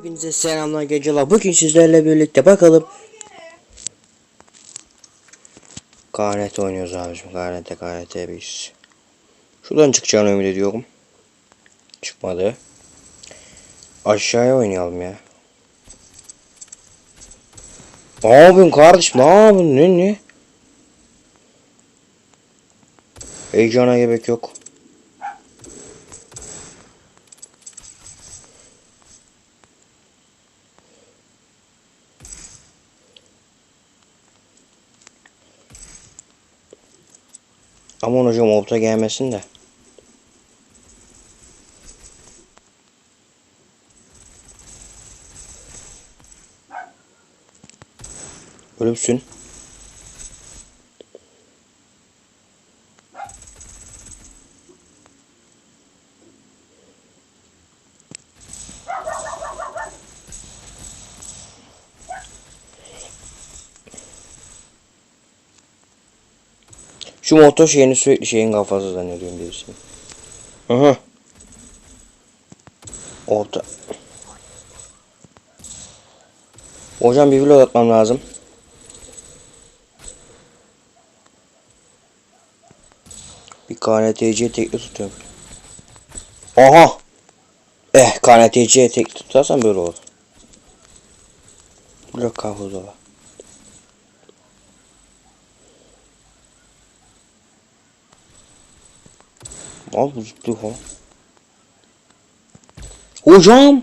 Hepinize selamlar geceler. Bugün sizlerle birlikte bakalım. KNT oynuyoruz abicim. KNT KNT biz. Şuradan çıkacağını ümit ediyorum. Çıkmadı. Aşağıya oynayalım ya. Ne yapıyorsun kardeşim? Ne yapıyorsun? Ne ne? Heyecana gerek yok. Aman hocam orta gelmesin de. Ölümsün. Şu motor şeyini sürekli şeyin kafası zannediyorum birisini. Hı hı. Orta. Hocam bir vlog atmam lazım. Bir KNTC tekli tutuyorum. Aha! Eh KNTC tekli tutarsan böyle olur. Blok kavuzu var. Al bu zıplıyor falan. Hocam!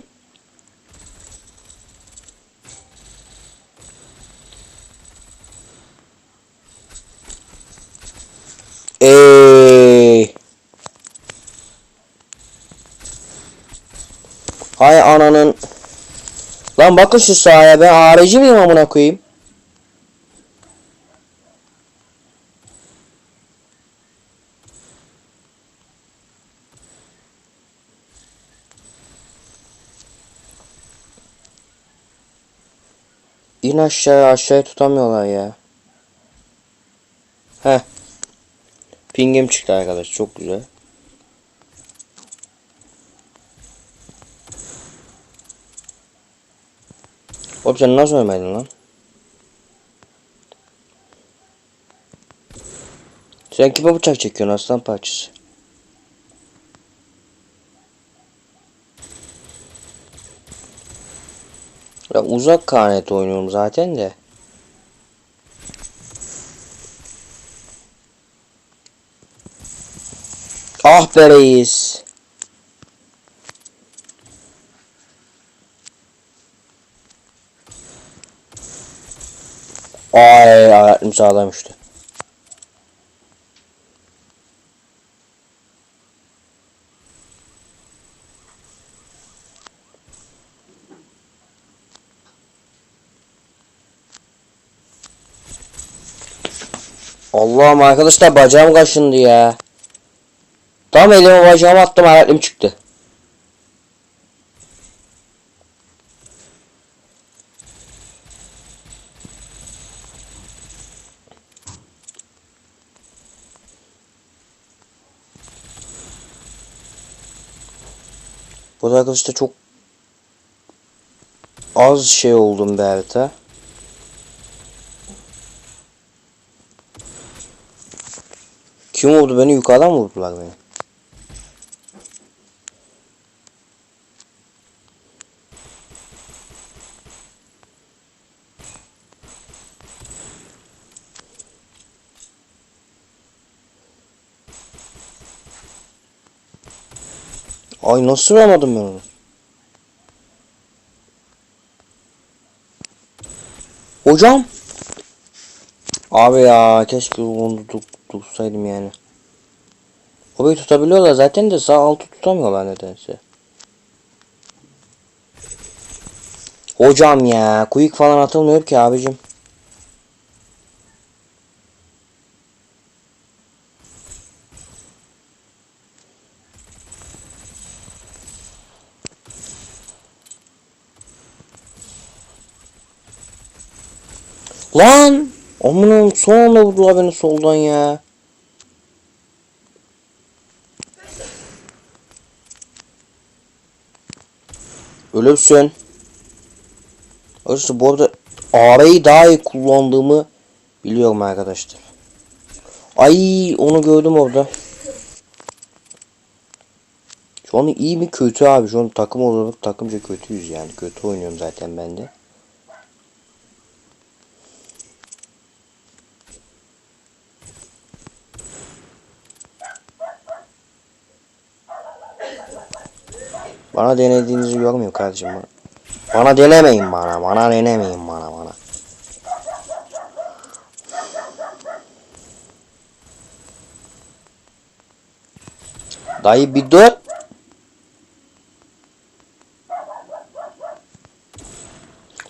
Eee. Hay ananın. Lan bakın şu sahaya ben harici miyim amına koyayım? İn aşağıya aşağıya tutamıyorlar ya. Heh. Pingim çıktı arkadaş çok güzel. Oğlum sen nasıl ölmedin lan? Sen kime bıçak çekiyorsun aslan parçası? Ya uzak kanet oynuyorum zaten de. Ah be reis. Ay hayatım sağlamıştı. Allah'ım arkadaşlar bacağım kaşındı ya. Tam elime bacağımı attım hayatım çıktı. Bu da arkadaşlar çok az şey oldum be harita. Kim vurdu beni? Yukarıdan mı vurdular beni? Ay nasıl vuramadım ben onu? Hocam. Abi ya keşke onu tut, tutsaydım yani. Obayı tutabiliyorlar zaten de sağ altı tutamıyorlar nedense. Hocam ya quick falan atılmıyor ki abicim. Lan! Amanım son anda vurdular beni soldan ya. Ölürsün. Arkadaşlar bu arada AR'yi daha iyi kullandığımı biliyorum arkadaşlar. Ay onu gördüm orada. Şu an iyi mi kötü abi? Şu an takım olarak takımca kötüyüz yani. Kötü oynuyorum zaten ben de. Bana denediğinizi görmüyorum kardeşim. Bana, bana denemeyin bana. Bana denemeyin bana bana. Dayı bir dur.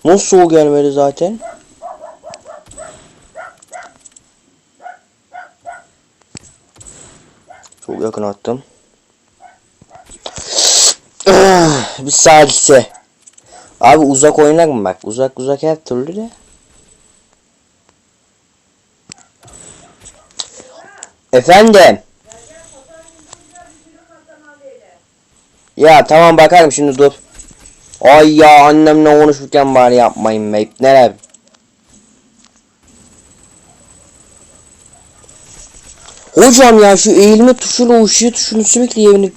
Nasıl gelmedi zaten? Çok yakın attım. Bir salise. Abi uzak oynar mı bak? Uzak uzak her türlü de. Efendim. Ya tamam bakarım şimdi dur. Ay ya annemle konuşurken bari yapmayın be. Neler? Hocam ya şu eğilme tuşuyla ışığı tuşunu sürekli yerini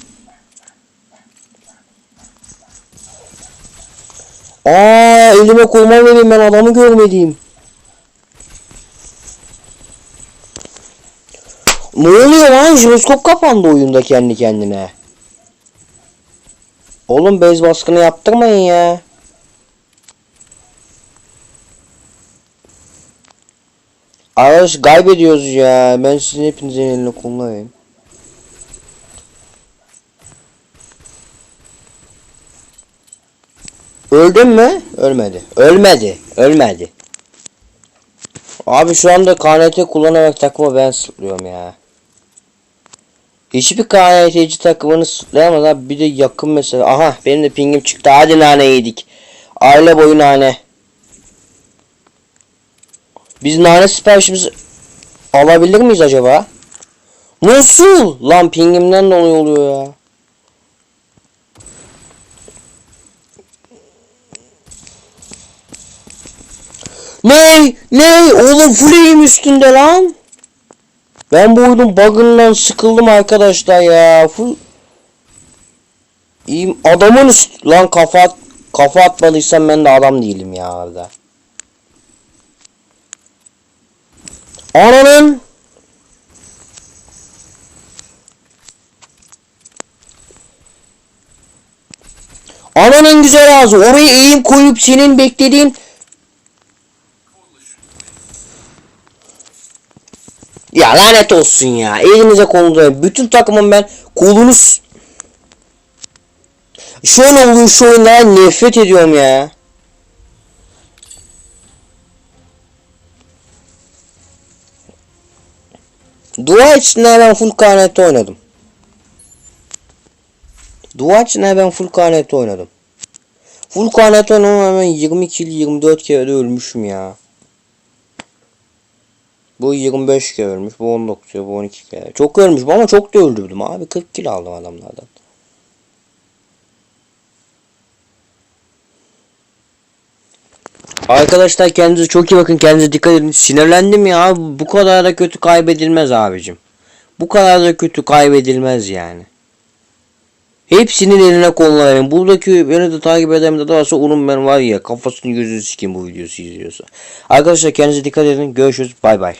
Aa elime koluma vereyim ben adamı görmedim. Ne oluyor lan? Jiroskop kapandı oyunda kendi kendine. Oğlum bez baskını yaptırmayın ya. Arkadaş kaybediyoruz ya. Ben sizin hepinizin eline koluna Öldün mü? Ölmedi. Ölmedi. Ölmedi. Abi şu anda KNT kullanarak takımı ben sırtlıyorum ya. Hiçbir KNT'ci takımını sırtlayamaz abi. Bir de yakın mesela. Aha benim de pingim çıktı. Hadi nane yedik. Aile boyu nane. Biz nane siparişimizi alabilir miyiz acaba? Nasıl? Lan pingimden dolayı oluyor ya. Ne? Ne? Oğlum full üstünde lan. Ben bu oyunun bug'ından sıkıldım arkadaşlar ya. Full İyiyim. Adamın üst... Lan kafa at... Kafa atmadıysam ben de adam değilim ya orada. Ananın Ananın güzel ağzı. Oraya eğim koyup senin beklediğin Ya lanet olsun ya. Elinize kolunuza. Bütün takımın ben kolunu s- Şöyle oluyor şu oyunlara nefret ediyorum ya. Dua içinde ben full KNT oynadım. Dua içinde ben full KNT oynadım. Full KNT oynamam hemen 20 kill 24 kere de ölmüşüm ya. Bu 25 kere ölmüş, bu 19 kere, bu 12 kere. Çok ölmüş ama çok da öldürdüm abi. 40 kill aldım adamlardan. Arkadaşlar kendinize çok iyi bakın. Kendinize dikkat edin. Sinirlendim ya. Bu kadar da kötü kaybedilmez abicim. Bu kadar da kötü kaybedilmez yani. Hepsinin eline koluna verin. Buradaki beni de takip eden de varsa onun ben var ya kafasını gözünü sikeyim bu videosu izliyorsa. Arkadaşlar kendinize dikkat edin. Görüşürüz. Bay bay.